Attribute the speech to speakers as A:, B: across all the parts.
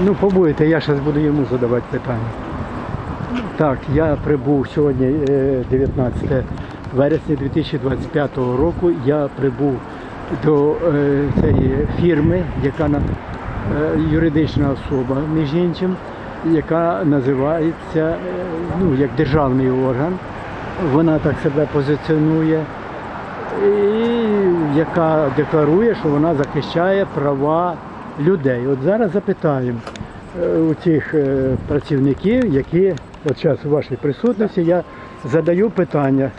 A: Ну, побудете, я зараз буду йому задавати питання. Так, я прибув сьогодні, е, 19 вересня 2025 року. Я прибув до е, цієї фірми, яка е, юридична особа, між іншим, яка називається е, ну, як державний орган. Вона так себе позиціонує і яка декларує, що вона захищає права людей. От зараз запитаємо е, у цих е, працівників, які от зараз у вашій присутності я задаю питання.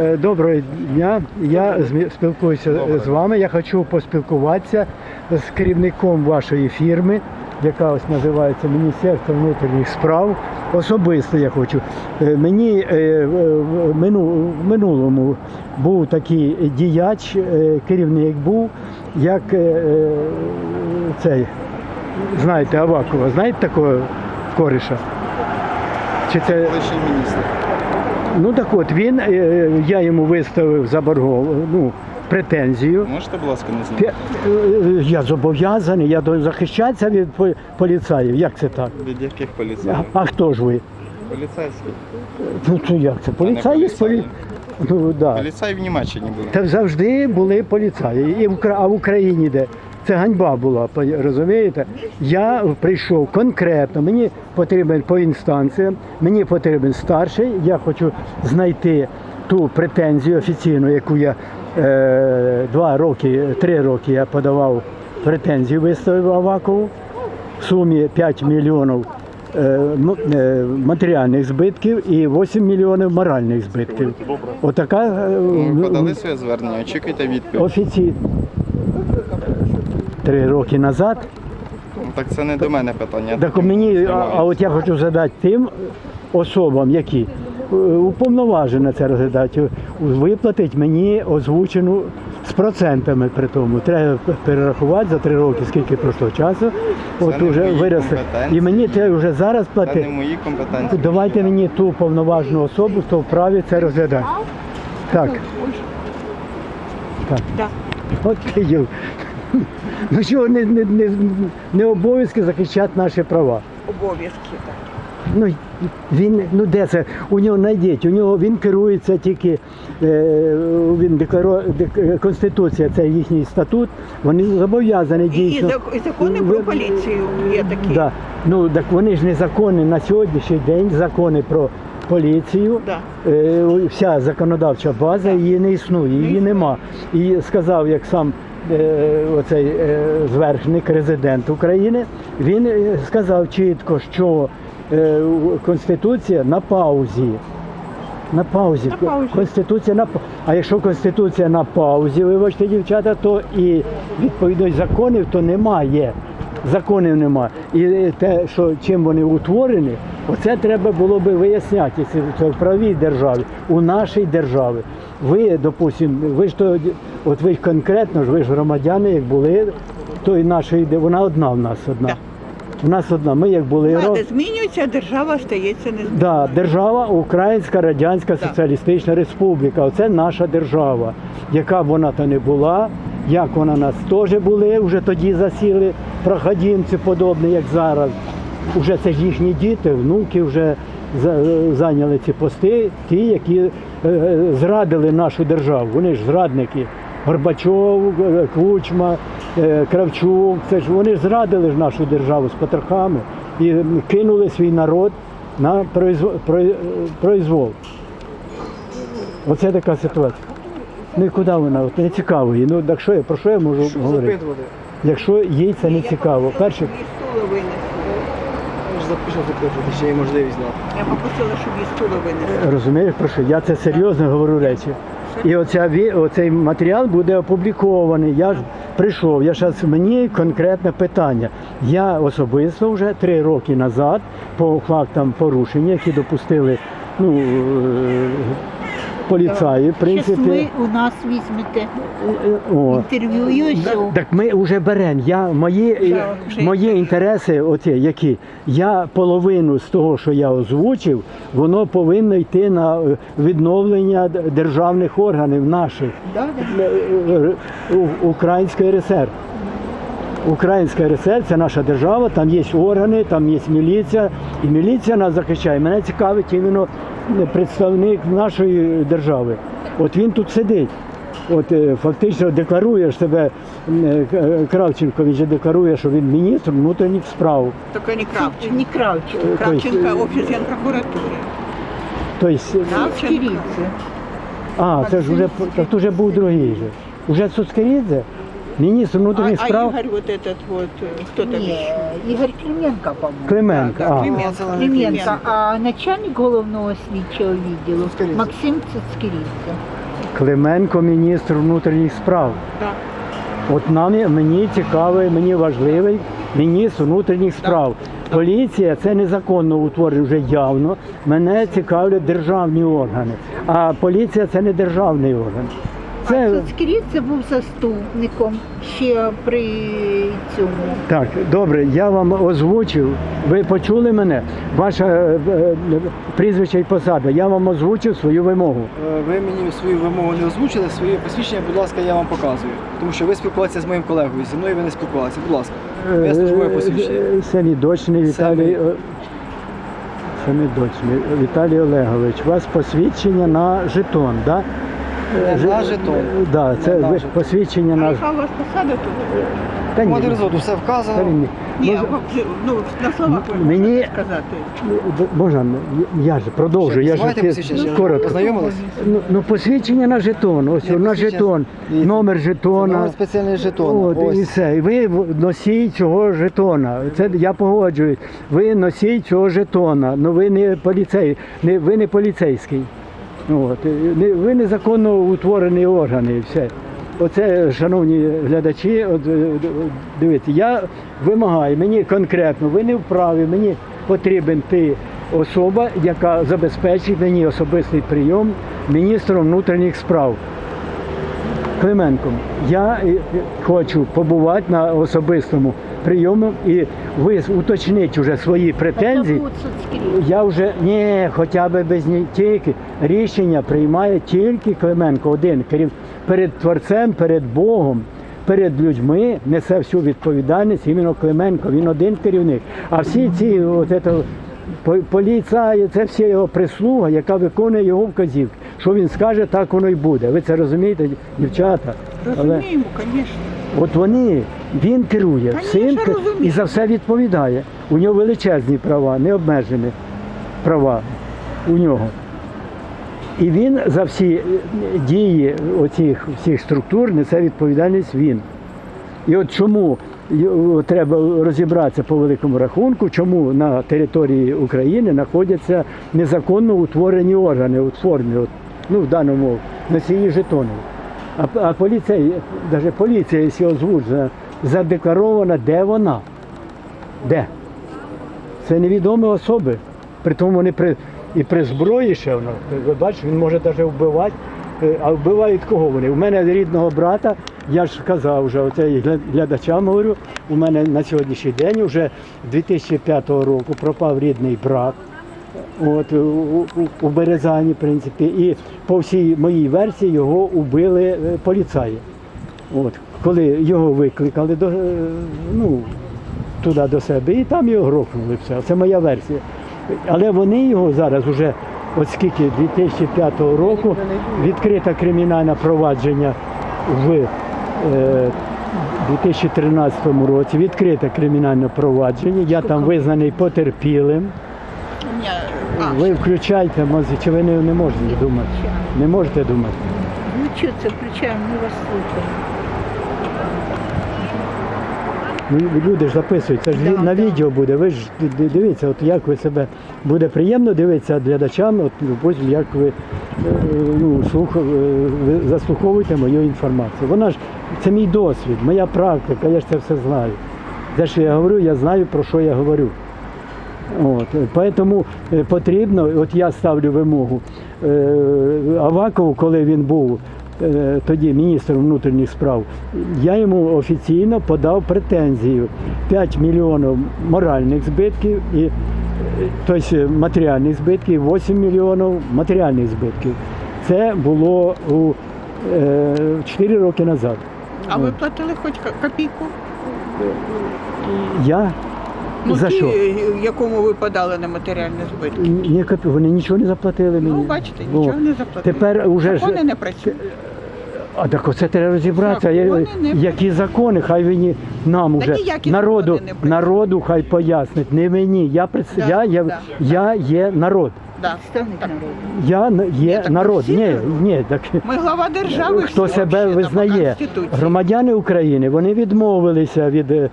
A: Е, Доброго дня, я спілкуюся е, з вами. Я хочу поспілкуватися з керівником вашої фірми, яка ось називається Міністерство внутрішніх справ. Особисто я хочу. Мені в- в мину- в минулому був такий діяч, керівник був, як е, е, цей, знаєте, Авакова, знаєте такого коріша? Чи це
B: Колишній міністр.
A: Ну так от він, е, я йому виставив заборгов, ну, претензію.
B: Можете, будь ласка, не знімати?
A: е, Я зобов'язаний, я захищатися від поліцаїв. Як це так?
B: Від яких
A: А,
B: поліцаїв?
A: а хто ж ви?
B: Поліцейських.
A: Ну то як це? Поліцаї є полі... Ну, да.
B: Поліцаї в Німеччині були.
A: Та завжди були поліцаї. І в, а в Україні де? Це ганьба була, розумієте? Я прийшов конкретно, мені потрібен по інстанціям, мені потрібен старший, я хочу знайти ту претензію офіційну, яку я е, два роки, три роки я подавав претензію, виставив Авакову в сумі 5 мільйонів матеріальних збитків і 8 мільйонів моральних збитків. Отака е,
B: Ну, подали своє звернення, очікуйте відповідь.
A: офіційно. Три роки назад.
B: Так це не до мене питання.
A: Так мені, а, а от я хочу задати тим особам, які е, уповноважені це розглядати, виплатить мені озвучену з процентами при тому. Треба перерахувати за три роки, скільки пройшло часу. От
B: не
A: уже
B: мої компетенції.
A: І мені треба вже зараз
B: Це
A: платити.
B: не мої компетенції.
A: Давайте мені ту повноважну особу, хто вправі це розглядати. Так. Так.
C: Да.
A: От ти. Ну що не, не, не, не обов'язки захищати наші права.
C: Обов'язки. так.
A: Ну він ну де це? У нього знайдіть, у нього він керується тільки е, він декларує дек- конституція, це їхній статут. Вони зобов'язані дійсно.
C: і закони про поліцію є такі.
A: Да. Ну так вони ж незаконні на сьогоднішній день. Закони про поліцію.
C: Да.
A: Е, Вся законодавча база її не існує, її нема. І сказав, як сам е, оцей зверхник, резидент України, він сказав чітко, що Конституція на паузі. На паузі.
C: На паузі.
A: Конституція на па- А якщо Конституція на паузі, вибачте, дівчата, то і відповідно законів то немає. Законів немає. І те, що чим вони утворені, оце треба було би виясняти, це в правій державі, у нашій державі. Ви, допустимо, ви ж то, от ви ж конкретно ж ви ж громадяни, як були, то і нашої, де- вона одна в нас одна.
C: Да.
A: У нас одна. Ми як були
C: Влада змінюється, держава стається незмінною.
A: Да, держава Українська Радянська Соціалістична Республіка. Оце наша держава. Яка б вона то не була, як вона нас теж були, вже тоді засіли проходимці, подобні, як зараз. Уже це ж їхні діти, внуки вже зайняли ці пости, ті, які е, зрадили нашу державу. Вони ж зрадники. Горбачов, е, Кучма, е, Кравчук, це ж вони зрадили ж нашу державу з потрохами і кинули свій народ на произвол. Оце така ситуація. Ну і куди вона? От не цікаво їй. Ну так що я про що я можу говорити? Якщо їй це не цікаво. Перше,
C: стула винесли.
D: Запишу запитувати, ще є можливість знати.
C: Я попросила, щоб їй стула винесли.
A: розумієш про що? Я це серйозно говорю речі. І оця, ві- оцей матеріал буде опублікований. Я ж прийшов, я зараз мені конкретне питання. Я особисто вже три роки назад по фактам порушення, які допустили ну, е, поліцаї, в
E: Щас
A: принципі.
E: ви у нас візьмете
A: О.
E: інтерв'ю і ось.
A: Так ми вже беремо. Я мої,
C: вже.
A: мої інтереси, оці, які я половину з того, що я озвучив, воно повинно йти на е, відновлення д- державних органів наших
C: Да, да.
A: е, е, У- Української РСР. Українська РСР це наша держава, там є органи, там є міліція, і міліція нас захищає. Мене цікавить іменно представник нашої держави. От він тут сидить. От е, фактично декларує себе е, Кравченко, він же декларує, що він міністр внутрішніх справ.
C: Тільки не Кравченко.
E: Не Кравченко.
A: Е,
C: Кравченко,
A: тобто,
C: офіс Генпрокуратури.
A: Тобто,
C: Кравченко.
A: а, це ж вже так вже був другий же. Уже Соцкерідзе, міністр
C: А,
A: внутрішніх
C: а
A: справ
C: Игорь вот этот вот, кто там еще?
E: Ігор Клименко, по-моєму.
A: Клименко.
C: Да, да,
A: А.
C: Клименко.
E: Клименко, а начальник головного слідчого відділу
D: Цицькорідзе.
E: Максим Цицькірідзе.
A: Клименко, міністр внутрішніх справ.
C: Да.
A: От нам мені цікавий, мені важливий міністр внутрішніх справ. Поліція це незаконно утворення вже явно. Мене цікавлять державні органи. А поліція це не державний орган.
E: А
A: Це
E: Цицькірідзе був заступником ще при цьому.
A: так, добре, я вам озвучив. Ви почули мене? Ваше е, е, прізвище і посада. Я вам озвучив свою вимогу.
D: Е, Ви мені свою вимогу не озвучили, своє посвідчення, будь ласка, я вам показую. Тому що ви спілкувалися з моїм колегою, зі мною ви не спілкувалися. Будь ласка,
A: Е,
D: я службове посвідчення.
A: Семідочний Віталій.
D: Семі-
A: е, Семидочний Віталій Олегович. У вас посвідчення на жетон, да? Ж-
D: на жетон.
A: е, Да, це
D: на
A: ви-
D: жетон.
A: посвідчення на
C: яка у вас посада тут?
A: Та ні,
D: Командир зоду, все
A: та
D: вказано.
A: ні.
C: Ні,
A: Може-
C: ну, на словах ви
A: Мені-
C: можете сказати.
A: Можна, я ж продовжую, я ж
D: Знімаєте
A: ти-
D: посвідчення?
A: коротко.
D: Познайомились?
A: Ну, ну посвідчення на жетон, ось
D: Ні,
A: на
D: посвідчення-
A: жетон,
D: Дивіться,
A: номер
D: Це
A: жетона.
D: номер спеціальний жетон.
A: От, і
D: Ось.
A: все. І ви в- носій цього жетона. Це я погоджуюсь. Ви носій цього жетона. Ну ви не поліцей, не, ви не поліцейський. От. ви незаконно утворені органи і все. Оце, шановні глядачі, от, е, дивіться, я вимагаю, мені конкретно, ви не вправі, мені потрібен ти особа, яка забезпечить мені особистий прийом міністром внутрішніх справ. Клименком. Я е, хочу побувати на особистому прийому і ви уточніть вже свої претензії. Я вже ні, хоча б без ні тільки рішення приймає тільки Клименко один керів перед творцем, перед Богом. Перед людьми несе всю відповідальність іменно Клименко. Він один керівник. А всі ці от це, по- поліцаї, це всі його прислуга, яка виконує його вказівки. Що він скаже, так воно й буде. Ви це розумієте, дівчата?
C: Розуміємо, звісно.
A: От вони, він керує
C: Конечно,
A: всім і за все відповідає. У нього величезні права, необмежені права у нього. І він за всі е, дії оцих всіх структур несе відповідальність він. І от чому треба розібратися по великому рахунку, чому на території України знаходяться незаконно утворені органи у формі, от, ну в даному носії жетонів. А, а поліція, навіть поліція, якщо озвучена, задекларована, де вона? Де? Це невідомі особи. Притому вони при, і при зброї ще воно. Ви бачите, він може навіть вбивати. Е, А вбивають кого вони? У мене рідного брата, я ж казав вже оце глядачам говорю, у мене на сьогоднішній день вже 2005 року пропав рідний брат. От у, у, у Березані, в принципі, і по всій моїй версії його убили е, поліцаї. От, коли його викликали до, е, ну, туди до себе, і там його грохнули все. Це моя версія. Але вони його зараз уже, от скільки 2005 року, відкрите кримінальне провадження в е, 2013 році, відкрите кримінальне провадження. Я там визнаний потерпілим. Ви включайте мозги, чи ви не, не можете думати? Не можете думати?
E: Ну що це включаємо, ми вас слухаємо.
A: Ну, люди ж записують, це ж
E: Да,
A: на
E: да.
A: відео буде. Ви ж дивіться, от як ви себе буде приємно дивитися глядачам, от потім як ви, е, ну, слух, е, ви заслуховуєте мою інформацію. Вона ж це мій досвід, моя практика, я ж це все знаю. Те, що я говорю, я знаю про що я говорю. От, е, тому е, потрібно, от я ставлю вимогу е, Авакову, коли він був е, тоді міністром внутрішніх справ, я йому офіційно подав претензію 5 мільйонів моральних збитків і тобто матеріальних збитків, 8 мільйонів матеріальних збитків. Це було у е, 4 роки назад.
C: а ви платили хоч копійку?
A: Я
C: Ну,
A: за
C: ті,
A: що?
C: якому ви подали на матеріальні збитки.
A: Ні, копі- вони нічого не заплатили мені.
C: Ну, бачите,
A: О,
C: нічого не заплатили.
A: Тепер уже ж
C: Закони не працюють.
A: А так оце треба розібратися. Я-
C: Закони не
A: Які закони, хай він нам
C: Та
A: уже
C: ніякі
A: народу,
C: закони не працюють.
A: народу хай пояснить. Не мені. Я пред...
C: Да,
A: я, я,
C: да,
A: я є народ.
C: Да.
E: Представник
C: Так.
E: народу.
A: Я є
C: так
A: народ. Ні, ні, так
C: Ми глава держави.
A: хто
C: всі
A: себе
C: взагалі,
A: визнає. Громадяни України вони відмовилися від, е,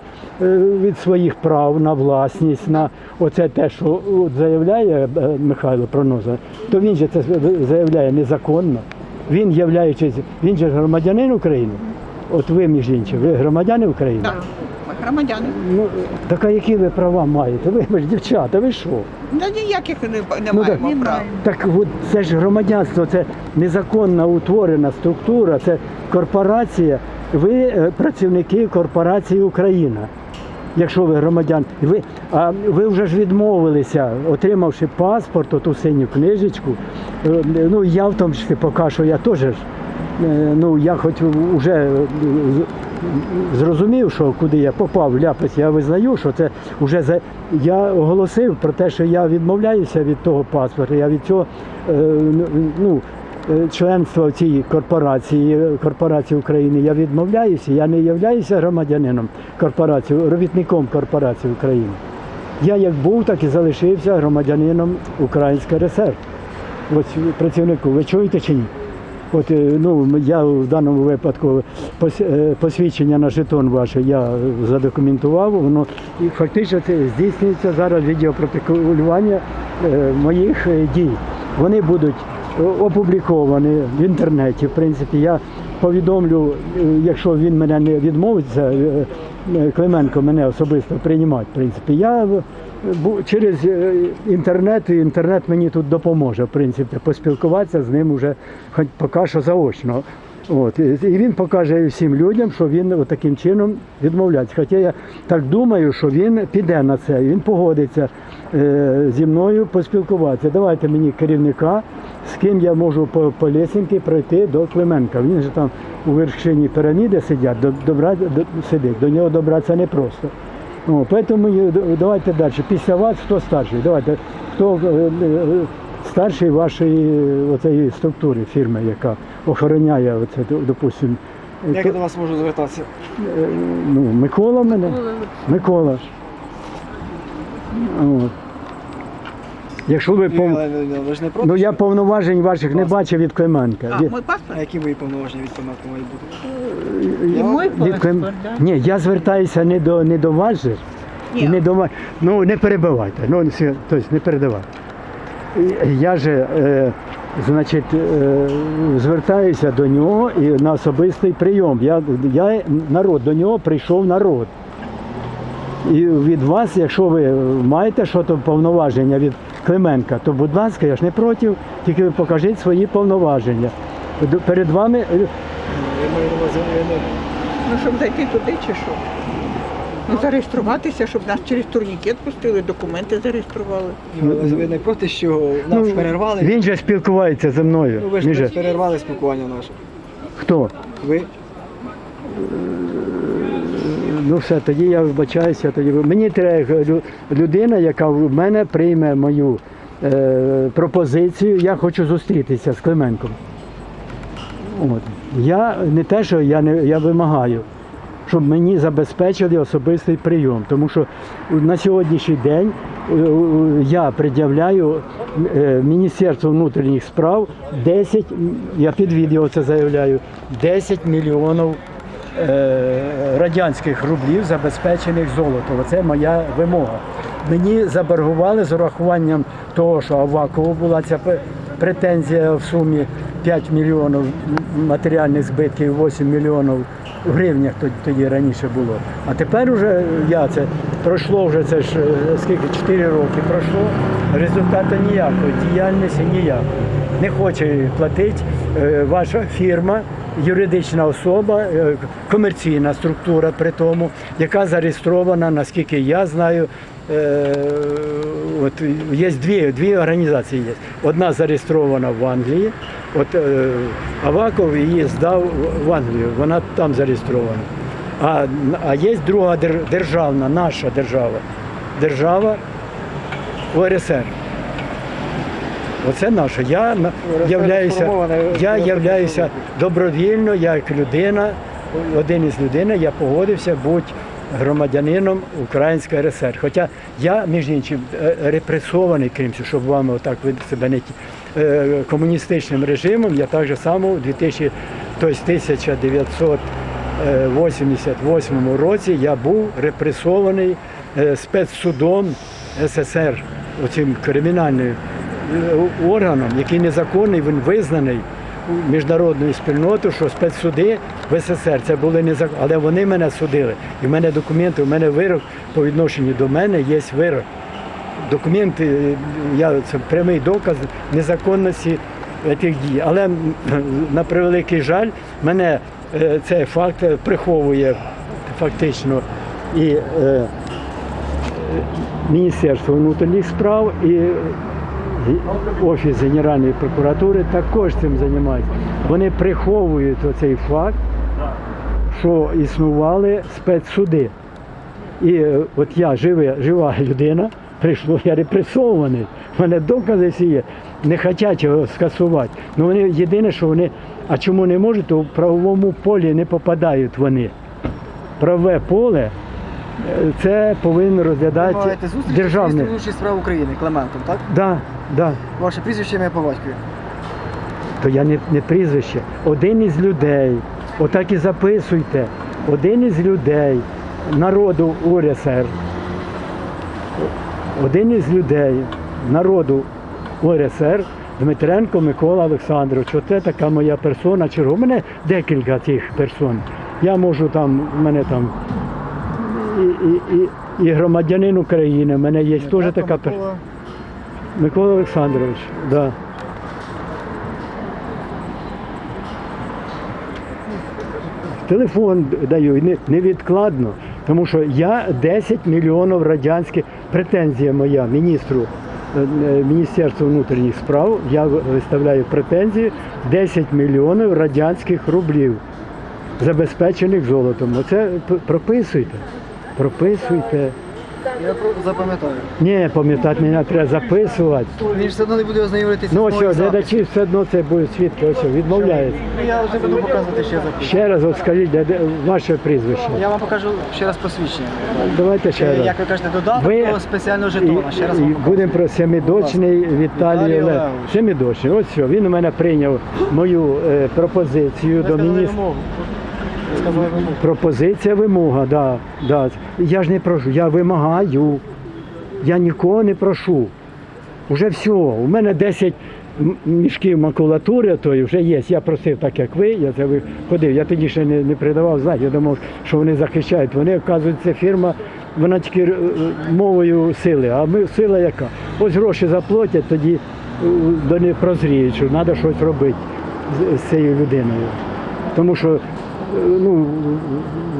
A: від своїх прав на власність, на оце те, що заявляє е, Михайло Проноза, то він же це заявляє незаконно. Він являючись, він же громадянин України. От ви, між іншим, ви громадяни України.
C: Так, громадяни.
A: Ну, так а які ви права маєте? Ви, ж дівчата, ви що?
C: Та ніяких не, не
A: Ну, так.
C: маємо права.
A: Так от це ж громадянство, це незаконно утворена структура, це корпорація. Ви е, працівники корпорації Україна. Якщо ви громадян, ви, а ви вже ж відмовилися, отримавши паспорт, оту синю книжечку. Е, Ну я в тому числі поки що я теж. ж, е, Ну я хоч вже зрозумів, що куди я попав ляпис, я визнаю, що це вже за я оголосив про те, що я відмовляюся від того паспорта. Я від цього е, ну, е, членства в цій корпорації, корпорації України, я відмовляюся. Я не являюся громадянином корпорації, робітником корпорації України. Я як був, так і залишився громадянином Української РСР. Ось працівнику, ви чуєте чи ні? От е, ну я в даному випадку е, посвідчення на жетон ваше я задокументував. Воно і фактично здійснюється зараз відеопротоколювання е, моїх дій. Вони будуть опубліковані в інтернеті. В принципі, я повідомлю, якщо він мене не відмовиться, Клименко мене особисто приймати. В принципі, я через е, інтернет, і інтернет мені тут допоможе, в принципі, поспілкуватися з ним уже хоч поки що заочно. От. І він покаже всім людям, що він таким чином відмовляється. Хоча я так думаю, що він піде на це, він погодиться е, зі мною поспілкуватися. Давайте мені керівника, з ким я можу по, по лесенці пройти до Клименка. Він же там у вершині піраміди сидять, до, добра, до, сидить. До нього добратися непросто. О, поэтому давайте далі. Після вас хто старший? Давайте. Хто е, е, старший вашої структури фірми, яка охороняє оце, допустим,
D: Як я до вас можу звертатися?
A: е, ну, Микола мене? Микола. От. Якщо ви пов...
D: Ви ж не проти?
A: Ну я повноважень ваших не бачив від Клименка.
C: А,
A: Від-
C: мой
D: А
C: паспорт?
D: які мої повноваження від Клименка мають бути?
E: І мой
A: від
E: паспорт, да?
A: Ні, я звертаюся не до не до вас же,
C: Ні.
A: і не до ва- Ну не перебивайте. Ну все, тобто не передавайте. І Я же, е, значить, е, звертаюся до нього і на особистий прийом. Я, я народ, до нього прийшов народ. І від вас, якщо ви маєте щось повноваження від Клименка, то будь ласка, я ж не проти, тільки ви покажіть свої повноваження. Перед вами е,
D: Я маю на увазі, я не-
C: Ну, щоб зайти туди чи що? Ну, зареєструватися, щоб нас через турнікет пустили, документи зареєстрували.
D: Ви не проти, що нас перервали?
A: він же спілкувається зі мною.
D: Ну, ви ж
A: же-
D: перервали спілкування наше.
A: Хто?
D: Ви?
A: Ну все, тоді я вибачаюся. Тоді мені треба людина, яка в мене прийме мою е, пропозицію. Я хочу зустрітися з Клименком. От. Я не те, що я не я вимагаю, щоб мені забезпечили особистий прийом. Тому що на сьогоднішній день е, е, я пред'являю е, Міністерству внутрішніх справ 10, я під відео це заявляю, 10 мільйонів радянських рублів, забезпечених золотом. Це моя вимога. Мені заборгували з урахуванням того, що Авакову була ця претензія в сумі 5 мільйонів матеріальних збитків, 8 мільйонів в гривнях тоді, раніше було. А тепер вже я це пройшло вже це ж е, скільки 4 роки пройшло. Результату ніякої, діяльності ніякої. Не хоче платити е, ваша фірма, юридична особа, е, комерційна структура при тому, яка зареєстрована, наскільки я знаю. е, От є дві, дві організації. Є. Одна зареєстрована в Англії, от е, Аваков її здав в Англію, вона там зареєстрована. А, а є друга державна, наша держава. Держава УРСР. Оце наша. Я являюся, я
D: е,
A: являюся добровільно, як людина, один із людей, я погодився бути громадянином Української РСР. Хоча я, між іншим, е, репресований, крім цього, щоб вам отак ви себе не е, комуністичним режимом, я так же само у 2000, тобто 1988 році я був репресований е, спецсудом СССР, оцим кримінальним е, органом, який незаконний, він визнаний міжнародною спільнотою, що спецсуди в СССР це були незаконні, але вони мене судили. І в мене документи, в мене вирок по відношенню до мене є вирок. Документи, е, я, це прямий доказ незаконності тих дій. Але на превеликий жаль, мене е, цей факт приховує фактично і е, Міністерство внутрішніх справ і Офіс Генеральної прокуратури також цим займаються. Вони приховують оцей факт, що існували спецсуди. І е, от я жива, жива людина, прийшло, я репресований. У мене докази всі є. Не хочуть його скасувати. Ну вони єдине, що вони. А чому не можуть, то в правовому полі не попадають вони. Правове поле е, це повинен
D: Ви
A: розглядати
D: з справ України Клементом, так?
A: Да, да.
D: Ваше прізвище ім'я по батькові.
A: То я не, не прізвище. Один із людей, отак і записуйте. Один із людей народу УРСР. Один із людей народу УРСР Дмитренко Микола Олександрович. Оце така моя персона. Чергова. У мене декілька цих персон. Я можу там, у мене там і, і, і, і громадянин України, у мене є теж така персона.
D: Микола.
A: Олександрович, да. Телефон даю невідкладно, тому що я 10 мільйонів радянських претензія моя міністру е, е, Міністерства внутрішніх справ. Я виставляю претензії 10 мільйонів радянських рублів, забезпечених золотом. Оце прописуйте. Прописуйте.
D: Я запам'ятаю.
A: Ні, пам'ятати мене треба записувати.
D: Він ж все одно не буде ознайомитися
A: Ну
D: з
A: що,
D: моїм
A: глядачі все одно це будуть свідки, ось відмовляється.
D: Ну, Я вже буду показувати ще запис.
A: Ще раз от скажіть, де, де ваше прізвище.
D: Я вам покажу ще раз посвідчення.
A: Давайте ще
D: Е,
A: раз.
D: Як ви кажете, додаток
A: Ви-
D: до спеціального жетона. Ще раз
A: І-
D: вам покажу.
A: будемо про Семидочний Віталій
D: Віталій
A: Олег.
D: Олегович.
A: Семидочний, ось що, він у мене прийняв мою е, пропозицію
D: Ви
A: до
D: сказали
A: міністра.
D: вимогу.
A: Пропозиція вимога, да, да. Я ж не прошу, я вимагаю. Я нікого не прошу. Уже все. У мене 10 мішків макулатури тої вже є. Я просив так, як ви, я це ходив. Я тоді ще не, не придавав знати. Я думав, що вони захищають. Вони, оказується, фірма, вона тільки е, мовою сили. А ми сила яка? Ось гроші заплатять, тоді е, до них прозріють, що треба щось робити з, цією людиною. Тому що е, ну,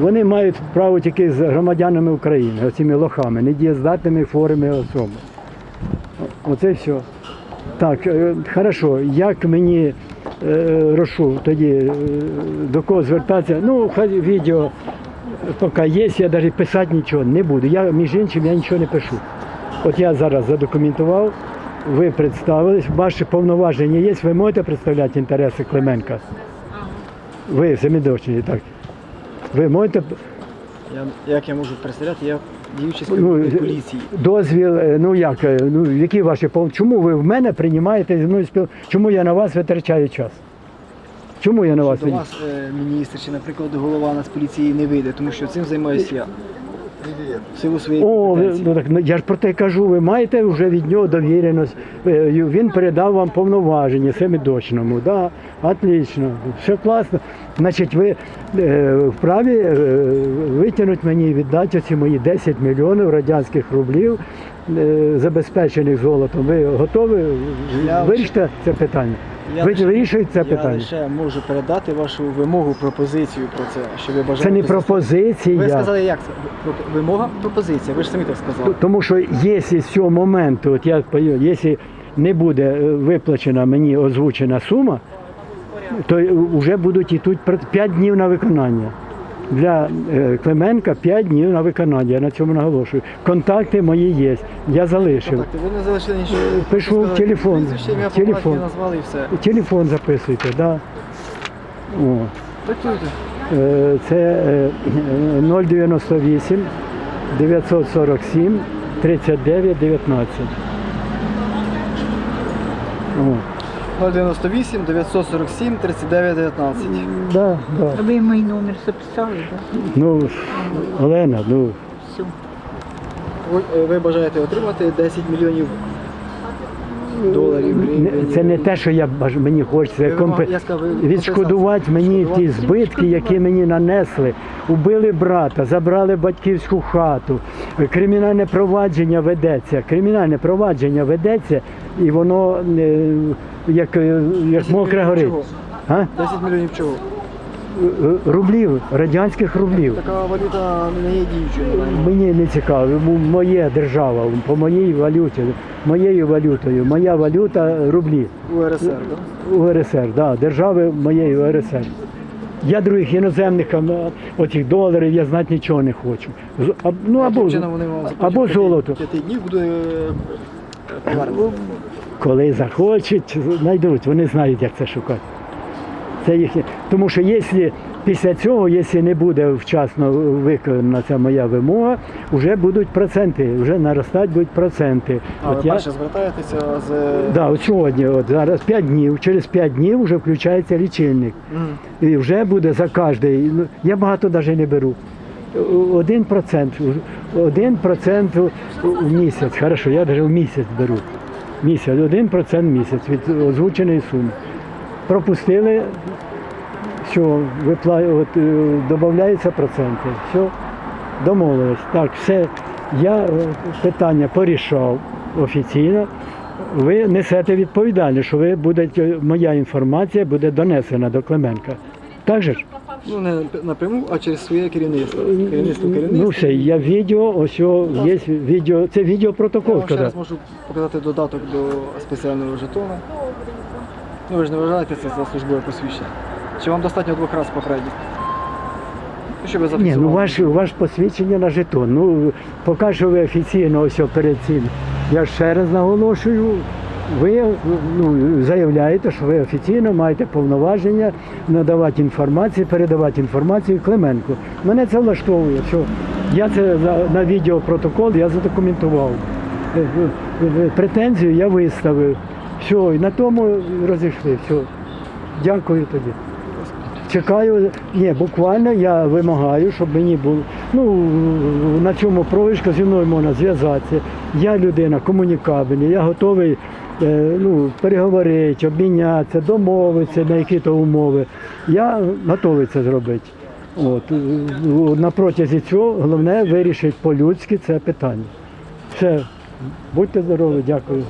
A: вони мають право тільки з громадянами України, оцими лохами, недієздатними хворими особами. Оце все. Так, е, хорошо, як мені е, рошу тоді е, до кого звертатися? Ну, хай відео поки є, я навіть писати нічого не буду. Я, між іншим, я нічого не пишу. От я зараз задокументував, ви представились, ваші повноваження є, ви можете представляти інтереси Клименка? Ви семидочні, так. Ви можете
D: Я, як я можу представляти, я діючий
A: ну,
D: співробітник поліції.
A: дозвіл, е, ну як, е, ну які ваші пов... Чому ви в мене приймаєте зі мною спіл... Чому я на вас витрачаю час? Чому я на вас
D: До
A: витрачаю?
D: вас е, міністр чи, наприклад, голова нас поліції не вийде, тому що цим займаюся я. Силу своєї
A: О,
D: компетенції.
A: ну так ну, я ж про те кажу, ви маєте вже від нього довіреність. Е, Він передав вам повноваження семидочному. Да, отлично, все класно. Значить, ви е, вправі е, витягнути мені і віддати ці мої 10 мільйонів радянських рублів, е, забезпечених золотом. Ви готові
D: Я
A: вирішити це питання?
D: Я
A: ви
D: лише-
A: вирішуєте це
D: Я
A: питання?
D: лише можу передати вашу вимогу, пропозицію про це, що ви бажаєте.
A: Це не пропозиція.
D: Ви сказали, як це? Вимога, пропозиція. Ви ж самі так сказали.
A: Тому що якщо з цього моменту, от я пою- якщо не буде е, виплачена мені озвучена сума, то вже будуть і тут 5 днів на виконання. Для е, Клименка 5 днів на виконання. Я на цьому наголошую. Контакти мої є. Я залишив.
D: Контакти. Ви не залишили нічого.
A: Пишу в телефон. Телефон.
D: назвали і все.
A: Телефон записуйте, да. О. Е, Це е, 098 947 39 19. О.
D: 098 947 39 19.
A: Да, да.
E: Ви мій номер записали, так?
A: Ну, Олена, ну,
E: Все.
D: Ви, е, ви бажаєте отримати 10 мільйонів доларів, гривень.
A: це не те, що я баж- мені хочеться.
D: Ви
A: компе-
D: вимаг- я сказав, ви
A: Відшкодувати мені ті
D: відшкодувати.
A: збитки, які мені нанесли. Убили брата, забрали батьківську хату. Кримінальне провадження ведеться. Кримінальне провадження ведеться, і воно е, як, е, як мокре горить.
D: чого?
A: А?
D: 10 мільйонів чого?
A: Е, Рублів, радянських рублів.
D: Така валюта не є діючою.
A: Мені не цікаво, м- моя держава, по моїй валюті, моєю валютою. Моя валюта рублі.
D: УРСР, так?
A: УРСР, да, держави моєї УРСР. Я других іноземних а, оцих доларів я знати нічого не хочу. З- а- Ну або,
D: Таким чином вони вам
A: або
D: протягом
A: золото.
D: П'яти днів буде е.
A: Коли захочуть, знайдуть, вони знають, як це шукати. Це їхнє. Тому що якщо після цього, якщо не буде вчасно виконана ця моя вимога, вже будуть проценти, вже наростати будуть проценти.
D: А ви
A: я,
D: перше звертаєтеся з
A: да, от сьогодні, от зараз 5 днів, через 5 днів вже включається лічильник.
D: Мгм.
A: І вже буде за кожний. ну, Я багато навіть не беру. Один процент. Один процент у місяць. Хорошо, я навіть в місяць беру. Місяць, один процент місяць від озвученої суми. Пропустили, все, випла... от, е, додаються проценти. Все, домовились. Так, все. Я е, питання порішав офіційно. Ви несете відповідальність, що ви будете, моя інформація буде донесена до Клименка. Так же ж?
D: Ну не напряму, а через своє керівництво. Керівництво керівництво.
A: Ну все, я відео, ось о, є відео, це
D: Я вам ще раз можу показати додаток до спеціального жетона. Ну ви ж не вважаєте це за службове посвідчення. Чи вам достатньо двох разів попередньо? Ну,
A: Ні, ну ваш, ваш посвідчення на жетон. Ну, поки що ви офіційно ось перед цим. Я ще раз наголошую, ви ну, заявляєте, що ви офіційно маєте повноваження надавати інформацію, передавати інформацію Клименку. Мене це влаштовує. Що я це на відеопротокол я задокументував. Е, е, е, Претензію я виставив. Все, і на тому розійшли. Все. Дякую тобі. Чекаю, ні, буквально я вимагаю, щоб мені було. Ну, на цьому провишку зі мною можна зв'язатися. Я людина комунікабельна, я готовий ну, переговорити, обмінятися, домовитися на які-то умови. Я готовий це зробити. От, е, на протязі цього головне вирішити по-людськи це питання. Все, будьте здорові, дякую.